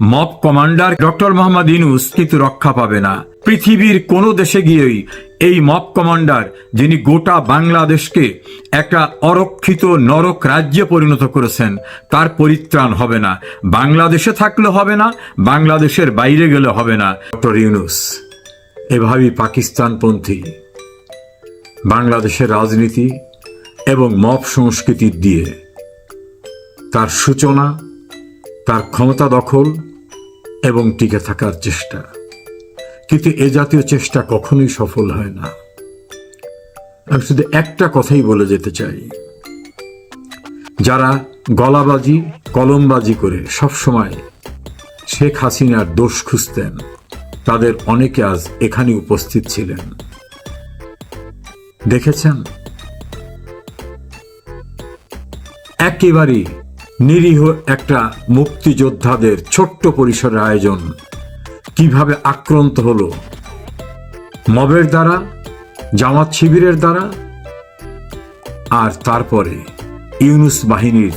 Mob commander doctor Mohammad Yunus কিন্তু রক্ষা পাবে না। পৃথিবীর কোনো দেশে গিয়েই এই মব কমান্ডার, যিনি গোটা বাংলাদেশকে একটা অরক্ষিত নরক রাজ্যে পরিণত করেছেন, তার পরিত্রাণ হবে না। বাংলাদেশে থাকলে হবে না, বাংলাদেশের বাইরে গেলে হবে না। ডক্টর ইউনুস, এভাবেই পাকিস্তানপন্থী, বাংলাদেশের রাজনীতি এবং মব সংস্কৃতির দিয়ে তার সূচনা, তার ক্ষমতা দখল এবং টিকে থাকার চেষ্টা। কিন্তু এ জাতীয় চেষ্টা কখনোই সফল হয় না। আমি শুধু একটা কথাই বলে যেতে চাই। যারা গলাবাজি, কলমবাজি করে সবসময় শেখ হাসিনার দোষ খুঁজতেন, তাদের অনেকে আজ এখানে উপস্থিত ছিলেন। দেখেছেন? একেবারেই নিরীহ একটা মুক্তিযোদ্ধাদের ছোট্ট পরিসরের আয়োজন। কীভাবে আক্রান্ত হলো? মবের দ্বারা? জামাত শিবিরের দ্বারা? আর তারপরে ইউনুস বাহিনীর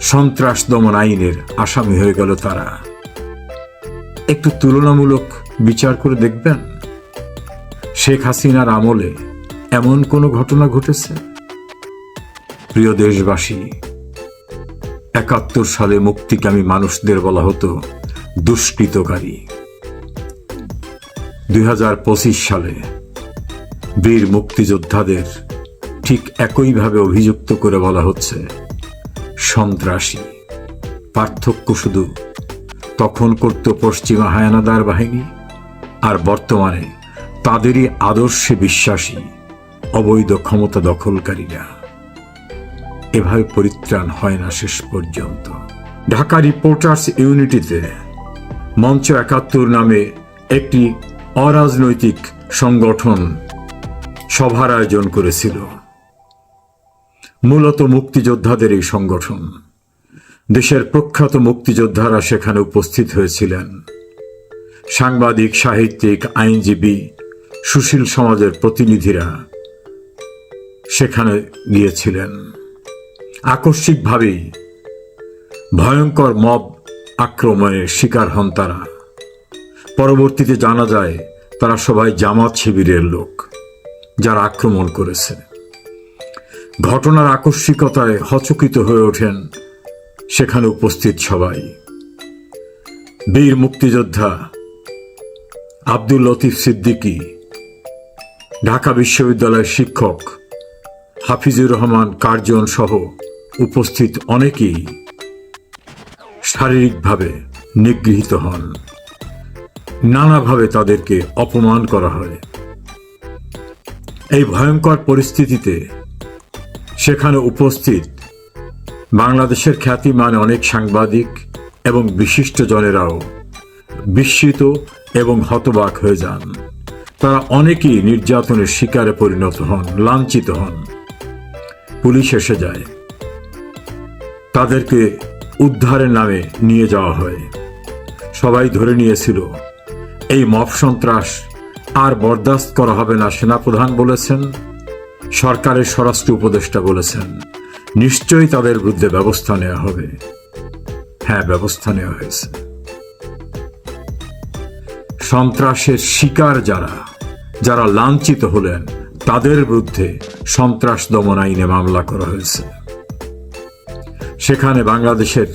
সন্ত্রাস দমন আইনের আসামি হয়ে গেল তারা। একটু তুলনামূলক বিচার করে দেখবেন। শেখ হাসিনার আমলে এমন কোনো ঘটনা ঘটেছে? প্রিয় দেশবাসী একাত্তর সালে মুক্তিকামী মানুষদের বলা হতো, দুষ্কৃতকারী। দুই হাজার পঁচিশ সালে বীর মুক্তিযোদ্ধাদের ঠিক একইভাবে অভিযুক্ত করে বলা হচ্ছে, সন্ত্রাসী। পার্থক্য শুধু তখন করত পশ্চিমা হায়ানাদার বাহিনী আর বর্তমানে তাদেরই আদর্শে বিশ্বাসী, অবৈধ ক্ষমতা দখলকারীরা। এভাবে পরিত্রাণ হয় না শেষ পর্যন্ত। ঢাকা রিপোর্টার্স ইউনিটিতে মঞ্চ একাত্তর নামে একটি অরাজনৈতিক সংগঠন সভার আয়োজন করেছিল। মূলত মুক্তিযোদ্ধাদের এই সংগঠন। দেশের প্রখ্যাত মুক্তিযোদ্ধারা সেখানে উপস্থিত হয়েছিলেন। সাংবাদিক, সাহিত্যিক, আইনজীবী, সুশীল সমাজের প্রতিনিধিরা সেখানে গিয়েছিলেন। আকস্মিকভাবেই ভয়ঙ্কর মব আক্রমণের শিকার হন তারা। পরবর্তীতে জানা যায়, তারা সবাই জামাত শিবিরের লোক, যারা আক্রমণ করেছে। ঘটনার আকস্মিকতায় হচকিত হয়ে ওঠেন সেখানে উপস্থিত সবাই। বীর মুক্তিযোদ্ধা আব্দুল লতিফ সিদ্দিকী, ঢাকা বিশ্ববিদ্যালয়ের শিক্ষক হাফিজুর রহমান কার্জন সহ উপস্থিত অনেকেই শারীরিকভাবে নিগৃহীত হন। নানাভাবে তাদেরকে অপমান করা হয়। এই ভয়ঙ্কর পরিস্থিতিতে সেখানে উপস্থিত বাংলাদেশের খ্যাতিমান অনেক সাংবাদিক এবং বিশিষ্ট জনেরাও বিস্মিত এবং হতবাক হয়ে যান। তারা অনেকেই নির্যাতনের শিকারে পরিণত হন, লাঞ্ছিত হন। পুলিশ এসে যায়। তাদেরকে উদ্ধারের নামে নিয়ে যাওয়া হয়। সবাই ধরে নিয়েছিল, এই মব সন্ত্রাস আর বরদাস্ত করা হবে না, সেনাপ্রধান বলেছেন। সরকারের স্বরাষ্ট্র উপদেষ্টা বলেছেন, নিশ্চয়ই তাদের বিরুদ্ধে ব্যবস্থা নেওয়া হবে। হ্যাঁ ব্যবস্থা নেওয়া হয়েছে। সন্ত্রাসের শিকার যারা যারা লাঞ্ছিত হলেন, তাদের বিরুদ্ধে সন্ত্রাস দমন আইনে মামলা করা হয়েছে। সেখানে বাংলাদেশের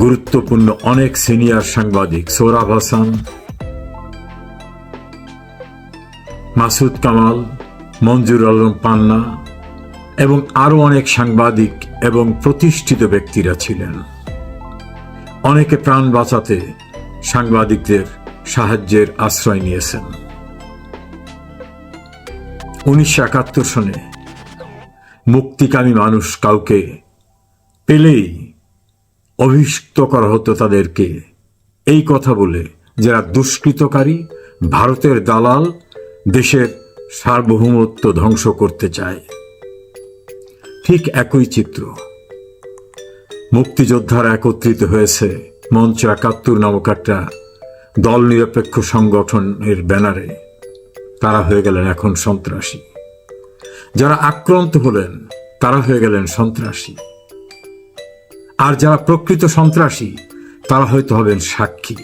গুরুত্বপূর্ণ অনেক সিনিয়র সাংবাদিক, সোহরাব হাসান, মাসুদ কামাল, মঞ্জুর আলম পান্না এবং আরও অনেক সাংবাদিক এবং প্রতিষ্ঠিত ব্যক্তিরা ছিলেন। অনেকে প্রাণ বাঁচাতে সাংবাদিকদের সাহায্যের আশ্রয় নিয়েছেন। উনিশশো একাত্তর সনে মুক্তিকামী মানুষ কাউকে পেলেই অভিষিক্ত করা হতো তাদেরকে। এই কথা বলে যারা দুষ্কৃতকারী, ভারতের দালাল, দেশের সার্বভৌমত্ব ধ্বংস করতে চায়। ঠিক একই চিত্র। মুক্তিযোদ্ধারা একত্রিত হয়েছে মঞ্চ একাত্তর নামক একটা দল নিরপেক্ষ সংগঠনের ব্যানারে। তারা হয়ে গেলেন এখন সন্ত্রাসী। যারা আক্রান্ত হলেন, তারা হয়ে গেলেন সন্ত্রাসী। আর যারা প্রকৃত সন্ত্রাসী, তারা হয়তো হবেন সাক্ষী।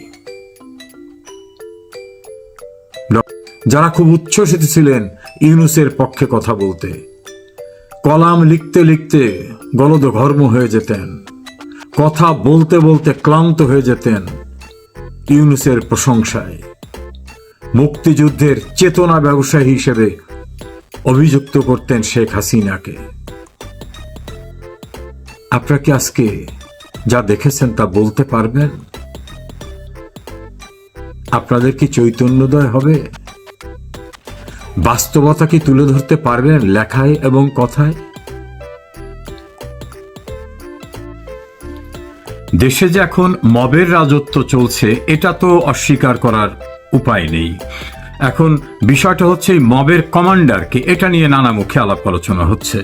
যারা খুব উচ্ছ্বসিত ছিলেন, ইউনুসের পক্ষে কথা বলতে। কলাম লিখতে লিখতে গলদ ঘর্ম হয়ে যেতেন। কথা বলতে বলতে ক্লান্ত হয়ে যেতেন ইউনুসের প্রশংসায়। মুক্তিযুদ্ধের চেতনা ব্যবসায়ী হিসেবে অভিযুক্ত করতেন শেখ হাসিনাকে। আপনারা কি আজকে যা দেখেছেন তা বলতে পারবেন? আপনাদের কি চৈতন্যদয় হবে? বাস্তবতা কি তুলে ধরতে পারবেন লেখায় এবং কথায়? দেশে যে এখন মবের রাজত্ব চলছে, এটা তো অস্বীকার করার উপায় নেই। এখন বিষয়টা হচ্ছে মবের কমান্ডারকে এটা নিয়ে নানা মুখে আলাপ আলোচনা হচ্ছে।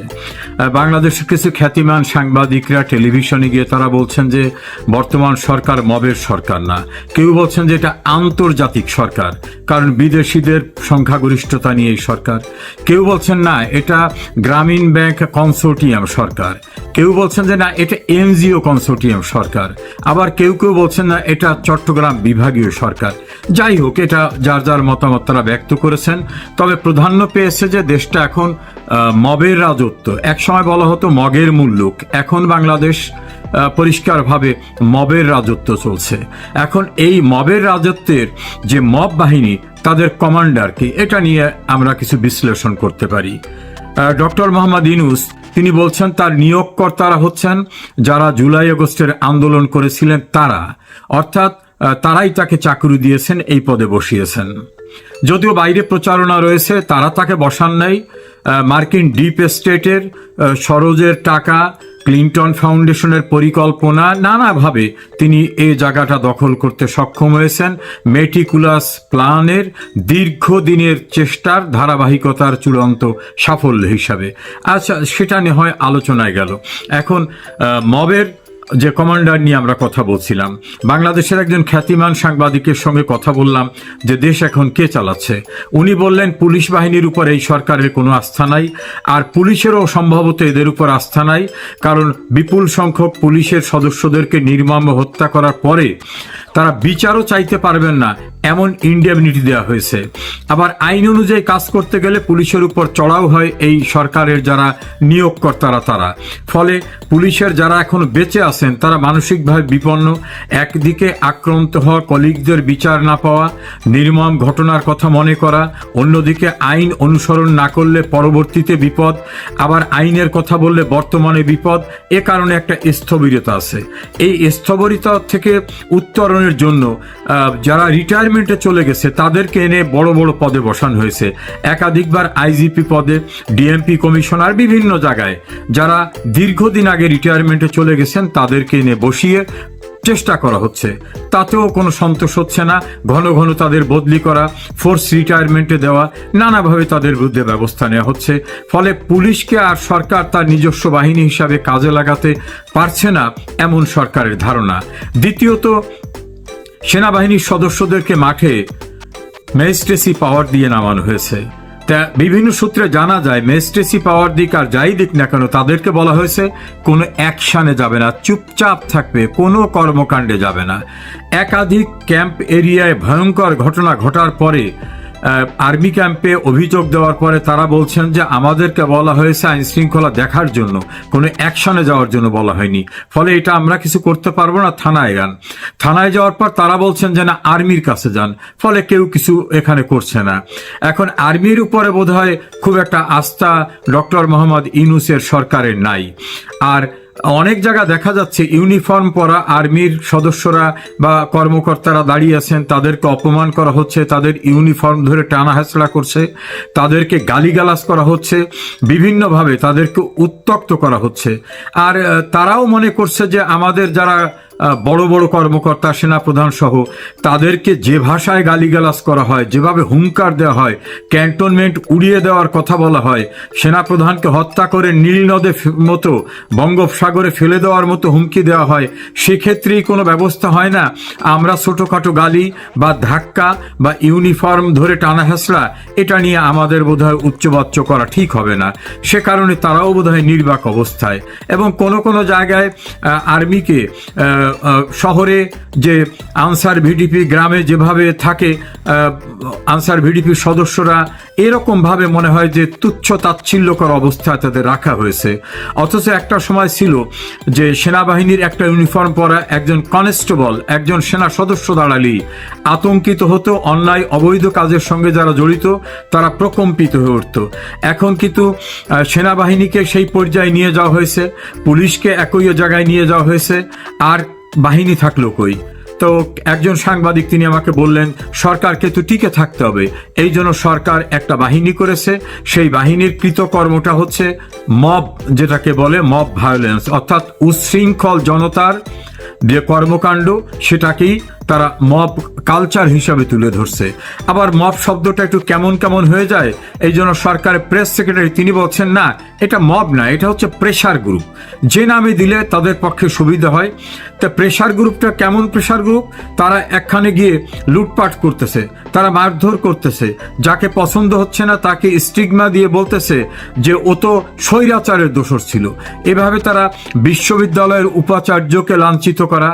বাংলাদেশের কিছু খ্যাতিমান সাংবাদিকরা টেলিভিশনে গিয়ে তারা বলছেন যে, বর্তমান সরকার মবের সরকার না। কেউ বলছেন যে, এটা আন্তর্জাতিক সরকার, কারণ বিদেশিদের সংখ্যাগরিষ্ঠতা নিয়ে এই সরকার। কেউ বলছেন না, এটা গ্রামীণ ব্যাংক কনসোর্টিয়াম সরকার। কেউ বলছেন যে না, এটা এনজিও কনসোর্টিয়াম সরকার। আবার কেউ কেউ বলছেন না, এটা চট্টগ্রাম বিভাগীয় সরকার। যাই হোক, এটা যার যার মতামত তারা ব্যক্ত করেছেন। তবে প্রাধান্য পেয়েছে যে দেশটা এখন মবের রাজত্ব। একসময় বলা হতো মগের মুল্লুক। এখন বাংলাদেশ পরিষ্কারভাবে মবের রাজত্ব চলছে। এখন এই মবের রাজত্বের যে মব বাহিনী, তাদের কমান্ডার কি, এটা নিয়ে আমরা কিছু বিশ্লেষণ করতে পারি। ডক্টর মোহাম্মদ ইনুস তিনি বলছেন, তার নিয়োগকর্তারা হচ্ছেন যারা জুলাই আগস্টের আন্দোলন করেছিলেন তারা। অর্থাৎ তারাই তাকে চাকরি দিয়েছেন, এই পদে বসিয়েছেন। যদিও বাইরে প্রচারণা রয়েছে, তারা তাকে বসান নাই। মার্কিন ডিপ স্টেটের সরোজের টাকা ক্লিন্টন ফাউন্ডেশনের পরিকল্পনা নানাভাবে তিনি এ জায়গাটা দখল করতে সক্ষম হয়েছেন। মেটিকুলাস প্ল্যানের দীর্ঘদিনের চেষ্টার ধারাবাহিকতার চূড়ান্ত সাফল্য হিসাবে। আচ্ছা সেটা নিয়ে হয় আলোচনায় গেল। এখন মবের যে কমান্ডার নিয়ে আমরা কথা বলছিলাম, বাংলাদেশের একজন খ্যাতিমান সাংবাদিকের সঙ্গে কথা বললাম যে দেশ এখন কে চালাচ্ছে। উনি বললেন, পুলিশ বাহিনীর উপর এই সরকারের কোনো আস্থা নাই, আর পুলিশেরও সম্ভবত এদের উপর আস্থা নাই, কারণ বিপুল সংখ্যক পুলিশের সদস্যদেরকে নির্মম হত্যা করার পরে তারা বিচারও চাইতে পারবেন না, এমন ইন্ডেমনিটি দেওয়া হয়েছে। আবার আইন অনুযায়ী কাজ করতে গেলে পুলিশের উপর চড়াও হয় এই সরকারের যারা নিয়োগকর্তারা তারা। ফলে পুলিশের যারা এখন বেঁচে আছেন, তারা মানসিকভাবে বিপন্ন। একদিকে আক্রান্ত হওয়া কলিগদের বিচার না পাওয়া, নির্মম ঘটনার কথা মনে করা। অন্যদিকে আইন অনুসরণ না করলে পরবর্তীতে বিপদ। আবার আইনের কথা বললে বর্তমানে বিপদ। এ কারণে একটা স্থবিরতা আছে। এই স্থবিরতা থেকে উত্তরণের জন্য যারা রিটায়ারমেন্টে চলে গেছে, তাদেরকে এনে বড় বড় পদে বসানো হয়েছে। একাধিকবার আইজিপি পদে ডিএমপি কমিশনার বিভিন্ন জায়গায়। যারা দীর্ঘদিন আগে রিটায়ারমেন্টে চলে গেছেন, তাদেরকে এনে বসিয়ে চেষ্টা করা হচ্ছে। তাতেও কোনো সন্তোষ হচ্ছে না। ঘন ঘন তাদের বদলি করা ফোর্স রিটায়ারমেন্টে দেওয়া, নানাভাবে তাদের বিরুদ্ধে ব্যবস্থা নেওয়া হচ্ছে। ফলে পুলিশকে আর সরকার তার নিজস্ব বাহিনী হিসাবে কাজে লাগাতে পারছে না, এমন সরকারের ধারণা। দ্বিতীয়ত সেনাবাহিনীর সদস্যদেরকে মাঠে ম্যাজিস্ট্রেসি পাওয়ার দিয়ে নামানো হয়েছে। তা বিভিন্ন সূত্রে জানা যায় ম্যাজিস্ট্রেসি পাওয়ার দিক আর যাই দিক না কেন তাদেরকে বলা হয়েছে, কোনো অ্যাকশানে যাবে না, চুপচাপ থাকবে, কোনো কর্মকাণ্ডে যাবে না। একাধিক ক্যাম্প এরিয়ায় ভয়ঙ্কর ঘটনা ঘটার পরে আর্মি ক্যাম্পে অভিযোগ দেওয়ার পরে তারা বলছেন যে আমাদেরকে বলা হয়েছে আইন শৃঙ্খলা দেখার জন্য, কোনো অ্যাকশনে যাওয়ার জন্য বলা হয়নি। ফলে এটা আমরা কিছু করতে পারব না থানায় যান। থানায় যাওয়ার পর তারা বলছেন যে না, আর্মির কাছে যান। ফলে কেউ কিছু এখানে করছে না। এখন আর্মির উপরে বোধহয় খুব একটা আস্থা ডক্টর মোহাম্মদ ইউনুসের সরকারের নাই। আর অনেক জায়গা দেখা যাচ্ছে ইউনিফর্ম পরা আর্মির সদস্যরা বা কর্মকর্তারা দাঁড়িয়ে আছেন, তাদেরকে অপমান করা হচ্ছে, তাদের ইউনিফর্ম ধরে টানা হেঁচড়া করছে, তাদেরকে গালিগালাজ করা হচ্ছে, বিভিন্নভাবে তাদেরকে উত্তক্ত করা হচ্ছে। আর তারাও মনে করছে যে আমাদের যারা বড় বড় কর্মকর্তা, সেনাপ্রধান সহ তাদেরকে যে ভাষায় গালিগালাজ করা হয়, যেভাবে হুঙ্কার দেওয়া হয়, ক্যান্টনমেন্ট উড়িয়ে দেওয়ার কথা বলা হয়, সেনাপ্রধানকে হত্যা করে নীল নদে মতো, বঙ্গোপসাগরে ফেলে দেওয়ার মতো হুমকি দেওয়া হয়, সেক্ষেত্রেই কোনো ব্যবস্থা হয় না। আমরা ছোটোখাটো গালি বা ধাক্কা বা ইউনিফর্ম ধরে টানা হেঁচড়া, এটা নিয়ে আমাদের বোধহয় উচ্চবাচ্য করা ঠিক হবে না। সে কারণে তারাও বোধহয় নির্বাক অবস্থায়। এবং কোনো কোনো জায়গায় আর্মিকে শহরে যে আনসার ভিডিপি গ্রামে যেভাবে থাকে আনসার ভিডিপির সদস্যরা এরকম ভাবে মনে হয় যে তুচ্ছ তাচ্ছিল্যকর অবস্থায় তাদের রাখা হয়েছে। অথচ একটা সময় ছিল যে সেনাবাহিনীর একটা ইউনিফর্ম পরা একজন কনস্টেবল, একজন সেনা সদস্য দাঁড়ালেই আতঙ্কিত হতো, অন্যায় অবৈধ কাজের সঙ্গে যারা জড়িত, তারা প্রকম্পিত হয়ে উঠত। এখন কিন্তু সেনাবাহিনীকে সেই পর্যায়ে নিয়ে যাওয়া হয়েছে, পুলিশকে একই জায়গায় নিয়ে যাওয়া হয়েছে, আর বাহিনী থাকল কই? তো একজন সাংবাদিক তিনি আমাকে বললেন, সরকারকে তো টিকে থাকতে হবে। এই জন্য সরকার একটা বাহিনী করেছে। সেই বাহিনীর কৃতকর্মটা হচ্ছে মব, যেটাকে বলে মব ভায়োলেন্স, অর্থাৎ উচ্ছৃঙ্খল জনতার যে কর্মকাণ্ড সেটাকেই তারা মব কালচার হিসাবে তুলে ধরছে। আবার মব শব্দটা একটু কেমন কেমন হয়ে যায়, এই জন্য সরকারের প্রেস সেক্রেটারি তিনি বলছেন, না, এটা মব না, এটা হচ্ছে প্রেশার গ্রুপ। যে নামে দিলে তাদের পক্ষে সুবিধা হয়। তা প্রেশার গ্রুপটা কেমন প্রেশার গ্রুপ? তারা একখানে গিয়ে লুটপাট করতেছে। তারা মারধর করতেছে। যাকে পছন্দ হচ্ছে না তাকে স্টিগমা দিয়ে বলতেছে যে ও তো স্বৈরাচারের দোষর ছিল। এভাবে তারা বিশ্ববিদ্যালয়ের উপাচার্যকে লাঞ্ছিত করা,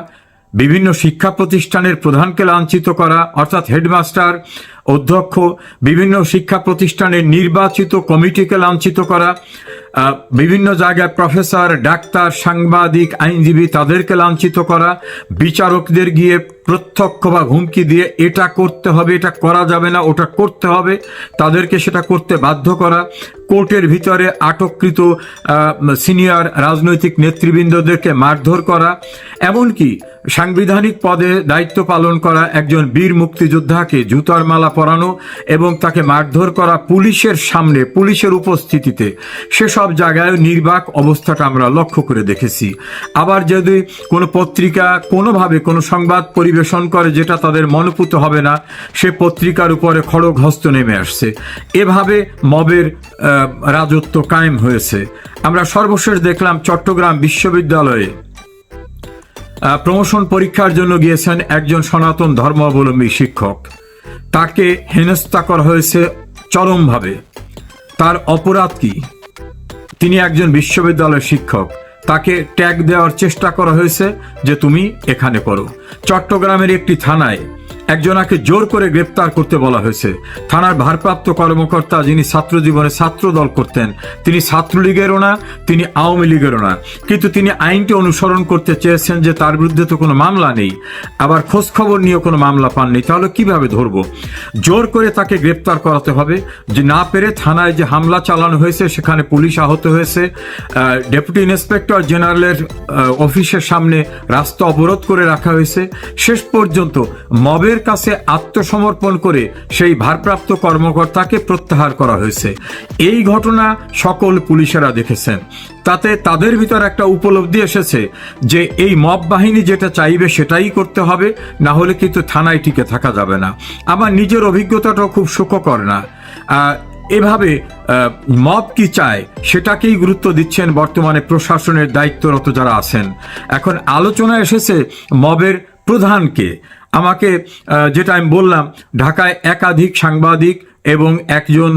বিভিন্ন শিক্ষা প্রতিষ্ঠানের প্রধানকে লাঞ্ছিত করা, অর্থাৎ হেডমাস্টার, অধ্যক্ষ, বিভিন্ন শিক্ষা প্রতিষ্ঠানের নির্বাচিত কমিটিকে লাঞ্ছিত করা বিভিন্ন জায়গায় প্রফেসর, ডাক্তার, সাংবাদিক, আইনজীবী তাদেরকে লাঞ্ছিত করা, বিচারকদের গিয়ে প্রত্যক্ষ বা হুমকি দিয়ে এটা করতে হবে, এটা করা যাবে না, ওটা করতে হবে, তাদেরকে সেটা করতে বাধ্য করা। কোর্টের ভিতরে আটককৃত সিনিয়র রাজনৈতিক নেতৃবৃন্দদেরকে মারধর করা, এমনকি সাংবিধানিক পদে দায়িত্ব পালন করা একজন বীর মুক্তিযোদ্ধাকে জুতার মালা পরানো এবং তাকে মারধর করা পুলিশের সামনে, পুলিশের উপস্থিতিতে, সেসব জায়গায় নির্বাক অবস্থাটা আমরা লক্ষ্য করে দেখেছি। আবার যদি কোনো পত্রিকা কোনোভাবে কোনো সংবাদ পরিবেশন করে যেটা তাদের মনোপুত হবে না, সে পত্রিকার উপরে খড়গ হস্ত নেমে আসছে। এভাবে মবের রাজত্ব কায়েম হয়েছে। আমরা সর্বশেষ দেখলাম চট্টগ্রাম বিশ্ববিদ্যালয়ে প্রমোশন পরীক্ষার জন্য গিয়েছেন একজন সনাতন ধর্মাবলম্বী শিক্ষক। তাকে হেনস্থা করা হয়েছে চরমভাবে। তার অপরাধ কি? তিনি একজন বিশ্ববিদ্যালয়ের শিক্ষক। তাকে ট্যাগ দেওয়ার চেষ্টা করা হয়েছে যে তুমি এখানে করো চট্টগ্রামের একটি থানায় একজনাকে জোর করে গ্রেপ্তার করতে বলা হয়েছে। থানার ভারপ্রাপ্ত কর্মকর্তা যিনি ছাত্র জীবনে ছাত্র দল করতেন, তিনি ছাত্রলীগেরও না, তিনি আওয়ামী লীগেরও না। কিন্তু তিনি আইনটি অনুসরণ করতে চেয়েছেন যে তার বিরুদ্ধে তো কোনো মামলা নেই। আবার খোঁজ খবর নিয়ে কোনো মামলা পাননি। তাহলে কীভাবে ধরবো? জোর করে তাকে গ্রেপ্তার করাতে হবে যে না পেরে থানায় যে হামলা চালানো হয়েছে, সেখানে পুলিশ আহত হয়েছে। ডেপুটি ইন্সপেক্টর জেনারেলের অফিসের সামনে রাস্তা অবরোধ করে রাখা হয়েছে। শেষ পর্যন্ত মবের কাছে আত্মসমর্পণ করে সেই ভারপ্রাপ্ত কর্মকর্তাকে প্রত্যাহার করা হয়েছে। এই ঘটনা সকল পুলিশেরা দেখেছেন। তাতে তাদের ভিতর একটা উপলব্ধি এসেছে যে এই মব বাহিনী যেটা চাইবে সেটাই করতে হবে, না হলে কিন্তু থানায় টিকে থাকা যাবে না। আমার নিজের অভিজ্ঞতাটাও খুব সুখকর না। এভাবে মব কি চায় সেটাকেই গুরুত্ব দিচ্ছেন বর্তমানে প্রশাসনের দায়িত্বরত যারা আছেন। এখন আলোচনা এসেছে মবের প্রধানকে। আমাকে যেটা আমি বললাম, ঢাকায় একাধিক সাংবাদিক এবং একজন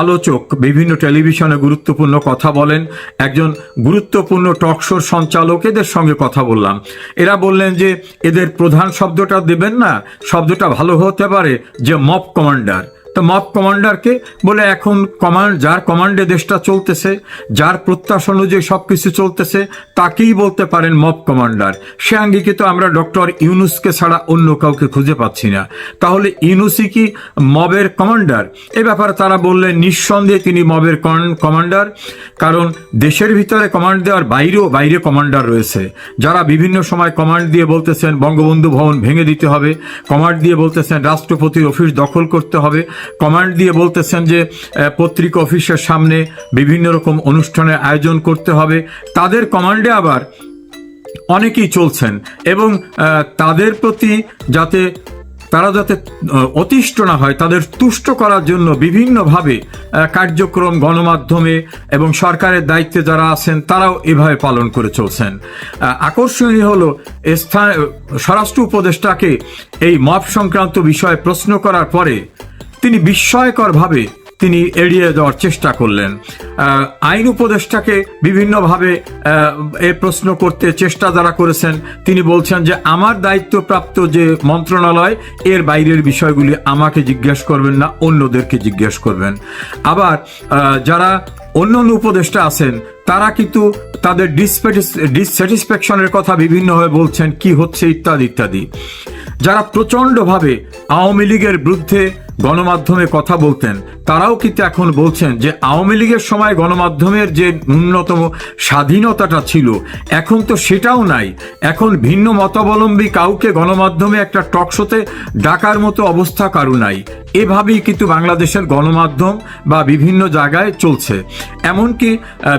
আলোচক বিভিন্ন টেলিভিশনে গুরুত্বপূর্ণ কথা বলেন, একজন গুরুত্বপূর্ণ টকশোর সঞ্চালক এদের সঙ্গে কথা বললাম। এরা বললেন যে, এদের প্রধান শব্দটা দেবেন না, শব্দটা ভালো হতে পারে যে মপ কমান্ডার। তো মপ কমান্ডারকে বলে, এখন কমান্ড, যার কমান্ডে দেশটা চলতেছে, যার প্রত্যাশা অনুযায়ী সব কিছু চলতেছে, তাকেই বলতে পারেন মপ কমান্ডার। সে আঙ্গিকে তো আমরা ডক্টর ইউনুসকে ছাড়া অন্য কাউকে খুঁজে পাচ্ছি না। তাহলে ইউনুসই কি মবের কমান্ডার? এ ব্যাপারে তারা বললেন, নিঃসন্দেহে তিনি মবের কমান্ডার, কারণ দেশের ভিতরে কমান্ড দেওয়ার বাইরেও বাইরে কমান্ডার রয়েছে। যারা বিভিন্ন সময় কমান্ড দিয়ে বলতেছেন, বঙ্গবন্ধু ভবন ভেঙে দিতে হবে, কমান্ড দিয়ে বলতেছেন, রাষ্ট্রপতির অফিস দখল করতে হবে কমান্ড দিয়ে বলতেছেন যে পত্রিকা অফিসের সামনে বিভিন্ন রকম অনুষ্ঠানের আয়োজন করতে হবে। তাদের কমান্ডে আবার অনেকেই চলছেন এবং তাদের প্রতি যাতে, তারা যাতে অতিষ্ঠ না হয়, তাদের তুষ্ট করার জন্য বিভিন্নভাবে কার্যক্রম গণমাধ্যমে এবং সরকারের দায়িত্বে যারা আছেন, তারাও এভাবে পালন করে চলছেন। আকর্ষণীয় হলো স্থান স্বরাষ্ট্র উপদেষ্টাকে এই মব সংক্রান্ত বিষয়ে প্রশ্ন করার পরে তিনি বিস্ময়করভাবে তিনি এড়িয়ে দেওয়ার চেষ্টা করলেন। আইন উপদেষ্টাকে বিভিন্নভাবে এ প্রশ্ন করতে চেষ্টা যারা করেছেন, তিনি বলছেন যে, আমার দায়িত্বপ্রাপ্ত যে মন্ত্রণালয়, এর বাইরের বিষয়গুলি আমাকে জিজ্ঞেস করবেন না, অন্যদেরকে জিজ্ঞেস করবেন। আবার যারা অন্য অন্য উপদেষ্টা আছেন, তারা কিন্তু তাদের ডিসপ্যাটিস ডিসস্যাটিসফ্যাকশনের কথা বিভিন্নভাবে বলছেন, কি হচ্ছে? ইত্যাদি ইত্যাদি। যারা প্রচণ্ডভাবে আওয়ামী লীগের বিরুদ্ধে গণমাধ্যমে কথা বলতেন। তারাও কিন্তু এখন বলছেন যে, আওয়ামী লীগের সময় গণমাধ্যমের যে ন্যূনতম স্বাধীনতাটা ছিল, এখন তো সেটাও নাই। এখন ভিন্ন মতাবলম্বী কাউকে গণমাধ্যমে একটা টকশোতে ডাকার মতো অবস্থা কারু নাই। এভাবেই কিন্তু বাংলাদেশের গণমাধ্যম বা বিভিন্ন জায়গায় চলছে। এমনকি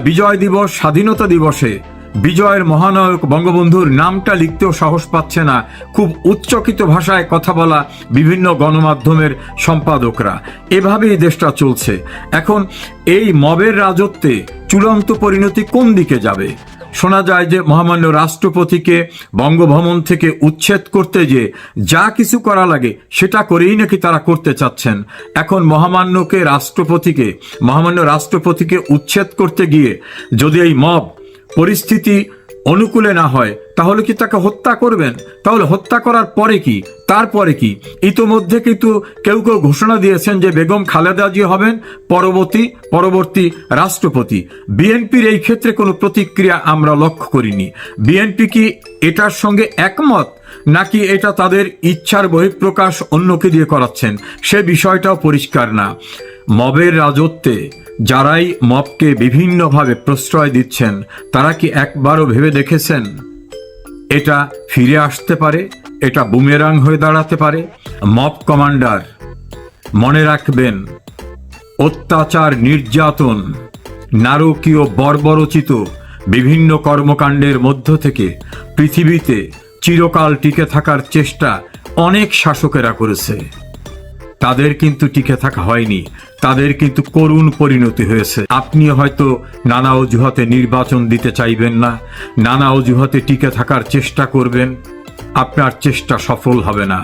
বিজয় দিবস, স্বাধীনতা দিবসে বিজয়ের মহানায়ক বঙ্গবন্ধুর নামটা লিখতেও সাহস পাচ্ছে না। খুব উচ্চকিত ভাষায় কথা বলা বিভিন্ন গণমাধ্যমের সম্পাদকরা। এভাবেই দেশটা চলছে। এখন এই মবের রাজত্বে চূড়ান্ত পরিণতি কোন দিকে যাবে? শোনা যায় যে মহামান্য রাষ্ট্রপতিকে বঙ্গভবন থেকে উচ্ছেদ করতে যে যা কিছু করা লাগে সেটা করেই নাকি তারা করতে চাচ্ছেন। এখন মহামান্যকে রাষ্ট্রপতিকে, মহামান্য রাষ্ট্রপতিকে উচ্ছেদ করতে গিয়ে যদি এই মব পরিস্থিতি অনুকূলে না হয়, তাহলে কি তাকে হত্যা করবেন? তাহলে হত্যা করার পরে কি? তারপরে কি? ইতোমধ্যে কিন্তু কেউ কেউ ঘোষণা দিয়েছেন যে বেগম খালেদা জি হবেন পরবর্তী পরবর্তী রাষ্ট্রপতি। বিএনপির এই ক্ষেত্রে কোনো প্রতিক্রিয়া আমরা লক্ষ্য করিনি। বিএনপি কি এটার সঙ্গে একমত? নাকি এটা তাদের ইচ্ছার বহিঃপ্রকাশ অন্যকে দিয়ে করাচ্ছেন? সে বিষয়টাও পরিষ্কার না। মবের রাজত্বে যারাই মপকে বিভিন্নভাবে প্রশ্রয় দিচ্ছেন, তারা কি একবারও ভেবে দেখেছেন? এটা ফিরে আসতে পারে, এটা বুমেরাং হয়ে দাঁড়াতে পারে, মপ কমান্ডার, মনে রাখবেন, অত্যাচার নির্যাতন, নারকীয় বর্বরচিত বিভিন্ন কর্মকাণ্ডের মধ্য থেকে পৃথিবীতে চিরকাল টিকে থাকার চেষ্টা অনেক শাসকেরা করেছে। তাদের কিন্তু টিকে থাকা হয়নি তাদের কিন্তু করুণ পরিণতি হয়েছে। আপনি হয়তো নানা অজুহাতে নির্বাচন দিতে চাইবেন না, নানা অজুহাতে টিকে থাকার চেষ্টা করবেন। আপনার চেষ্টা সফল হবে না।